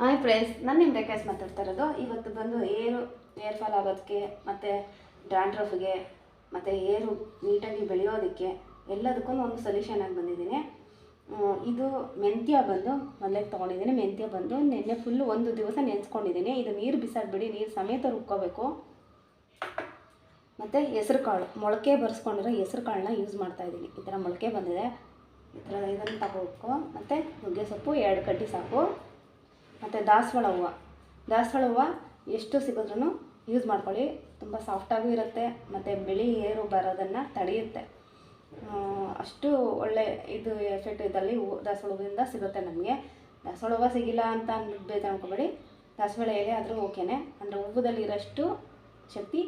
Hi friends ನಾನು ನಿಮ್ಮ ರೇಖಾಸ್ ಮಾತಾಡ್ತಾ ಇರೋದು, ಇವತ್ತು ಬಂದು ಏರು ಏರ್ ಫಾಲ್ ಆಗೋದಕ್ಕೆ ಮತ್ತು ಡ್ಯಾಂಡ್ರಫ್ಗೆ, ಮತ್ತು ಏರು ನೀಟಾಗಿ ಬೆಳೆಯೋದಕ್ಕೆ ಎಲ್ಲದಕ್ಕೂ ಒಂದು ಸೊಲ್ಯೂಷನ್ ಆಗಿ ಬಂದಿದ್ದೀನಿ. ಇದು ಮೆಂತ್ಯ ಬಂದು, ಮೊದಲೇ ತೊಗೊಂಡಿದ್ದೀನಿ, ಮೆಂತ್ಯ ಬಂದು ನಿನ್ನೆ ಫುಲ್ಲು ಒಂದು ದಿವಸ ನೆನೆಸ್ಕೊಂಡಿದ್ದೀನಿ. ಇದು ನೀರು ಬಿಸಾಡ್ಬಿಡಿ ನೀರು ಸಮೇತ ರುಬ್ಕೋಬೇಕು. ಮತ್ತು ಹೆಸ್ರು ಕಾಳು, ಮೊಳಕೆ ಬರೆಸ್ಕೊಂಡಿರೋ ಹೆಸ್ರು ಕಾಳನ್ನ ಯೂಸ್ ಮಾಡ್ತಾ ಇದ್ದೀನಿ. ಈ ಥರ ಮೊಳಕೆ ಬಂದಿದೆ. ಈ ಥರ ಇದನ್ನು ತಗೋಬೇಕು. ಮತ್ತು ನುಗ್ಗೆ ಸೊಪ್ಪು, ಎರಡು ಕಡ್ಡಿ ಸಾಕು. ಮತ್ತು ದಾಸವಾಳ ಹೂವು. ದಾಸವಾಳ ಹೂವು ಎಷ್ಟು ಸಿಗೋದ್ರೂ ಯೂಸ್ ಮಾಡ್ಕೊಳ್ಳಿ. ತುಂಬ ಸಾಫ್ಟಾಗೂ ಇರುತ್ತೆ, ಮತ್ತು ಬಿಳಿ ಏರು ಬರೋದನ್ನು ತಡೆಯುತ್ತೆ. ಅಷ್ಟು ಒಳ್ಳೆ ಇದು ಎಫೆಕ್ಟ್ ಇದರಲ್ಲಿ ಹೂವು ದಾಸವಾಳ ಹೂವಿಂದ ಸಿಗುತ್ತೆ ನಮಗೆ. ದಾಸವಾಳ ಹೂವು ಸಿಗಿಲ್ಲ ಅಂತ ಅಂದ್ಬಿಟ್ಟು ಮಾಡ್ಕೊಬೇಡಿ. ದಾಸವಾಳ ಎಲೆ ಆದರೂ ಓಕೆನೆ. ಅಂದರೆ ಹೂವುದಲ್ಲಿ ಇರೋಷ್ಟು ಶಕ್ತಿ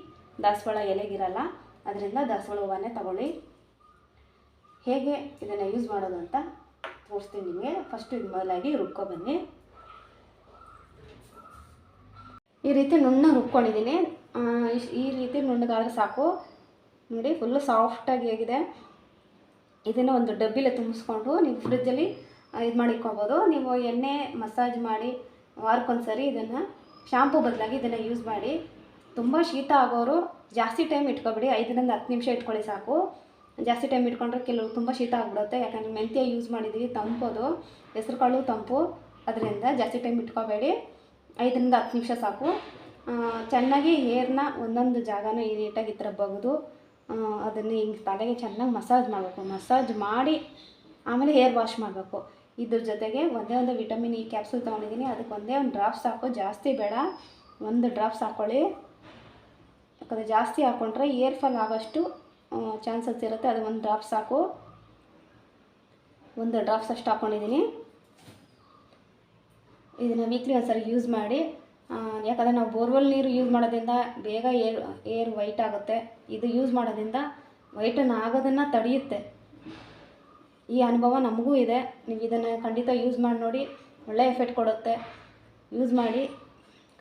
ದಾಸವಾಳ ಎಲೆಗಿರಲ್ಲ. ಅದರಿಂದ ದಾಸವಾಳ ಹೂವನ್ನೇ ತಗೊಳ್ಳಿ. ಹೇಗೆ ಇದನ್ನು ಯೂಸ್ ಮಾಡೋದು ಅಂತ ತೋರಿಸ್ತೀನಿ ನಿಮಗೆ. ಫಸ್ಟು ಮೊದಲಾಗಿ ರುಬ್ಕೊಬನ್ನಿ ರೀತಿ ನುಣ್ಣ ರುಬ್ಕೊಂಡಿದ್ದೀನಿ. ಈ ರೀತಿ ನುಣ್ಣಗಾದ್ರೆ ಸಾಕು. ನೋಡಿ ಫುಲ್ಲು ಸಾಫ್ಟಾಗಿ ಆಗಿದೆ. ಇದನ್ನು ಒಂದು ಡಬ್ಬಿಲೆ ತುಂಬಿಸ್ಕೊಂಡು ನೀವು ಫ್ರಿಜ್ಜಲ್ಲಿ ಇದು ಮಾಡಿಟ್ಕೊಬೋದು ನೀವು ಎಣ್ಣೆ ಮಸಾಜ್ ಮಾಡಿ, ವಾರಕ್ಕೊಂದ್ಸರಿ ಇದನ್ನು ಶಾಂಪೂ ಬದಲಾಗಿ ಇದನ್ನು ಯೂಸ್ ಮಾಡಿ. ತುಂಬ ಶೀತ ಆಗೋರು ಜಾಸ್ತಿ ಟೈಮ್ ಇಟ್ಕೊಬೇಡಿ. ಐದರಿಂದ ಹತ್ತು ನಿಮಿಷ ಇಟ್ಕೊಳ್ಳಿ ಸಾಕು. ಜಾಸ್ತಿ ಟೈಮ್ ಇಟ್ಕೊಂಡ್ರೆ ಕೆಲವರು ತುಂಬ ಶೀತ ಆಗಿಬಿಡುತ್ತೆ. ಯಾಕಂದರೆ ಮೆಂತ್ಯ ಯೂಸ್ ಮಾಡಿದ್ದೀವಿ ತಂಪೋದು. ಹೆಸ್ರು ಕಾಳು ತಂಪು. ಅದರಿಂದ ಜಾಸ್ತಿ ಟೈಮ್ ಇಟ್ಕೋಬೇಡಿ. ಐದರಿಂದ ಹತ್ತು ನಿಮಿಷ ಸಾಕು. ಚೆನ್ನಾಗಿ ಹೇರ್ನ ಒಂದೊಂದು ಜಾಗನ ಈ ನೀಟಾಗಿ ಈ ಥರ ಬಗ್ದು ಅದನ್ನು ಹಿಂಗೆ ತಲೆಗೆ ಚೆನ್ನಾಗಿ ಮಸಾಜ್ ಮಾಡಬೇಕು. ಮಸಾಜ್ ಮಾಡಿ ಆಮೇಲೆ ಹೇರ್ ವಾಶ್ ಮಾಡಬೇಕು. ಇದ್ರ ಜೊತೆಗೆ ಒಂದೇ ಒಂದು ವಿಟಮಿನ್ ಇ ಕ್ಯಾಪ್ಸೂಲ್ ತೊಗೊಂಡಿದ್ದೀನಿ. ಅದಕ್ಕೆ ಒಂದೇ ಒಂದು ಡ್ರಾಪ್ಸ್ ಹಾಕೋ ಜಾಸ್ತಿ ಬೇಡ. ಒಂದು ಡ್ರಾಪ್ಸ್ ಹಾಕ್ಕೊಳ್ಳಿ ಯಾಕಂದರೆ ಜಾಸ್ತಿ ಹಾಕ್ಕೊಂಡ್ರೆ ಏರ್ ಫಾಲ್ ಆಗೋಷ್ಟು ಚಾನ್ಸಸ್ ಇರುತ್ತೆ. ಅದು ಒಂದು ಡ್ರಾಪ್ಸ್ ಸಾಕು. ಒಂದು ಡ್ರಾಪ್ಸ್ ಅಷ್ಟು ಹಾಕ್ಕೊಂಡಿದ್ದೀನಿ ಇದನ್ನು ವೀಕ್ಲಿ ಒಂದ್ಸರಿ ಯೂಸ್ ಮಾಡಿ ಯಾಕಂದರೆ ನಾವು ಬೋರ್ವೆಲ್ ನೀರು ಯೂಸ್ ಮಾಡೋದ್ರಿಂದ ಬೇಗ ಏರ್ ಏರ್ ವೈಟ್ ಆಗುತ್ತೆ. ಇದು ಯೂಸ್ ಮಾಡೋದ್ರಿಂದ ವೈಟನ್ನು ಆಗೋದನ್ನು ತಡೆಯುತ್ತೆ. ಈ ಅನುಭವ ನಮಗೂ ಇದೆ. ನೀವು ಇದನ್ನು ಖಂಡಿತ ಯೂಸ್ ಮಾಡಿ ನೋಡಿ, ಒಳ್ಳೆ ಎಫೆಕ್ಟ್ ಕೊಡುತ್ತೆ. ಯೂಸ್ ಮಾಡಿ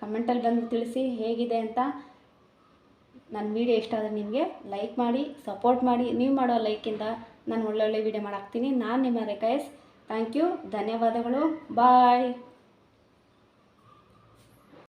ಕಮೆಂಟಲ್ಲಿ ಬಂದು ತಿಳಿಸಿ ಹೇಗಿದೆ ಅಂತ ನನ್ನ ವೀಡಿಯೋ ಇಷ್ಟ ಆದರೆ ನಿಮಗೆ ಲೈಕ್ ಮಾಡಿ ಸಪೋರ್ಟ್ ಮಾಡಿ. ನೀವು ಮಾಡೋ ಲೈಕಿಂದ ನಾನು ಒಳ್ಳೊಳ್ಳೆ ವೀಡಿಯೋ ಮಾಡಾಕ್ತೀನಿ. ನಾನು ನಿಮ್ಮ ರೆಕೈಸ್ ಥ್ಯಾಂಕ್ ಯು ಧನ್ಯವಾದಗಳು. ಬಾಯ್